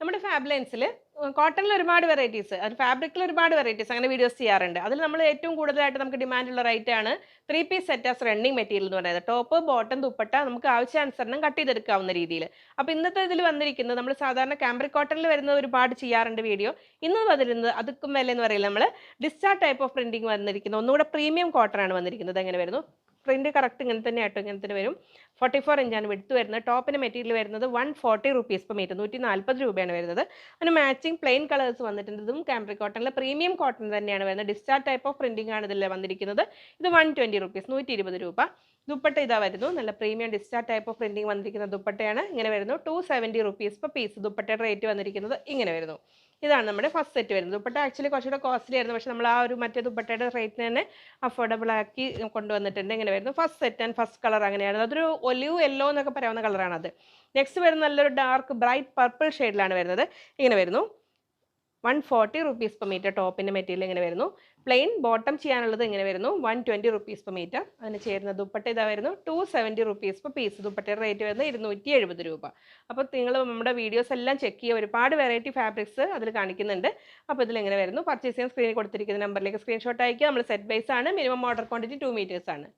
നമ്മുടെ ഫാബ്ലൈൻസിൽ കോട്ടണിൽ ഒരുപാട് വെറൈറ്റീസ് അത് ഫാബ്രിക്കിൽ ഒരുപാട് വെറൈറ്റീസ് അങ്ങനെ വീഡിയോസ് ചെയ്യാറുണ്ട്. അതിൽ നമ്മൾ ഏറ്റവും കൂടുതലായിട്ട് നമുക്ക് ഡിമാൻഡുള്ള റൈറ്റ് ആണ് three piece set as running material എന്ന് പറയുന്നത്. ടോപ്പ് ബോട്ടം ദുപ്പട്ട നമുക്ക് ആവശ്യാനുസരണം കട്ട് ചെയ്തെടുക്കാവുന്ന രീതിയിൽ അപ്പോൾ ഇന്നത്തെ ഇതിൽ വന്നിരിക്കുന്നത് നമ്മൾ സാധാരണ കാമ്പ്രിക് കോട്ടണിൽ വരുന്നത് ഒരുപാട് ചെയ്യാറുണ്ട് വീഡിയോ ഇന്ന് വന്നിരുന്നത് അതുക്കും വില എന്ന് പറയുന്നത് നമ്മൾ ഡിസ്ചാർജ് ടൈപ്പ് ഓഫ് പ്രിന്റിംഗ് വന്നിരിക്കുന്നത് ഒന്നുകൂടെ പ്രീമിയം കോട്ടൺ ആണ് വന്നിരിക്കുന്നത്. എങ്ങനെ വരുന്നു? പ്രിന്റ് കറക്റ്റ് ഇങ്ങനെ തന്നെ ആട്ടോ ഇങ്ങനെ തന്നെ വരും. ഫോർട്ടി ഫോർ ഇഞ്ചാണ് വിടുത്ത് വരുന്നത്. ടോപ്പിന് മെറ്റീരിയൽ വരുന്നത് one forty rupees per metre നൂറ്റി നാൽപ്പത് രൂപയാണ് വരുന്നത്. അതിന് മാച്ചിങ് പ്ലെയിൻ കളേഴ്സ് വന്നിട്ടുണ്ട്. ഇതും കാംബ്രി കോട്ടണിലെ പ്രീമിയം കോട്ടൺ തന്നെയാണ് വരുന്നത്. ഡിസ്ചാർജ് ടൈപ്പ് ഓഫ് പ്രിന്റിംഗ് ആണ് ഇതിൽ വന്നിരിക്കുന്നത്. ഇത് വൺ ട്വന്റി റുപ്പീസ് നൂറ്റി ഇരുപത് രൂപ. ദുപ്പട്ട ഇതാ വരുന്നു. നല്ല premium discharge type of printing വന്നിരിക്കുന്ന ദുപ്പട്ടയാണ്. ഇങ്ങനെ വരുന്നു. ടു സെവന്റി റുപ്പീസ് പീസ് ദുപ്പട്ടയുടെ റേറ്റ് വന്നിരിക്കുന്നത് ഇങ്ങനെ വരുന്നു. ഇതാണ് നമ്മുടെ ഫസ്റ്റ് സെറ്റ് വരുന്നത്. ദുപ്പട്ട ആക്ച്വലി കുറച്ചുകൂടെ കോസ്റ്റ്ലി ആയിരുന്നു. പക്ഷേ നമ്മൾ ആ ഒരു മറ്റേ ദുപ്പട്ടയുടെ റേറ്റിന് തന്നെ അഫോർഡബിൾ ആക്കി കൊണ്ടുവന്നിട്ടുണ്ട്. ഇങ്ങനെ വരുന്നു. First set and first colour അങ്ങനെയാണ് അതൊരു ഒലിവ് യെല്ലോ എന്നൊക്കെ പറയാവുന്ന കളറാണ് അത് നെക്സ്റ്റ് വരുന്ന നല്ലൊരു ഡാർക്ക് ബ്രൈറ്റ് പർപ്പിൾ ഷെയ്ഡിലാണ് വരുന്നത്. ഇങ്ങനെ വരുന്നു. One forty rupees per metre ടോപ്പിന്റെ മെറ്റീരിയൽ ഇങ്ങനെ വരുന്നു. പ്ലെയിൻ ബോട്ടം ചെയ്യാനുള്ളത് ഇങ്ങനെ വരുന്നു. One twenty rupees per metre അതിന് ചേരുന്ന ദുപ്പട്ട ഇതാ വരുന്നു. Two seventy rupees per piece ദുപ്പട്ടയുടെ റേറ്റ് വരുന്നത് ഇരുന്നൂറ്റി എഴുപത് രൂപ. അപ്പോൾ നിങ്ങൾ നമ്മുടെ വീഡിയോസ് എല്ലാം ചെക്ക് ചെയ്യുക. ഒരുപാട് വെറൈറ്റി ഫാബ്രിക്സ് അതിൽ കാണിക്കുന്നുണ്ട്. അപ്പോൾ ഇതിലെങ്ങനെ വരുന്നു. പർച്ചേസ് ചെയ്യാൻ സ്ക്രീനിൽ കൊടുത്തിരിക്കുന്ന നമ്പറിലേക്ക് സ്ക്രീൻഷോട്ട് അയക്കുക നമ്മൾ സെറ്റ് ബൈസ് ആണ്. Minimum order quantity two metres ആണ്.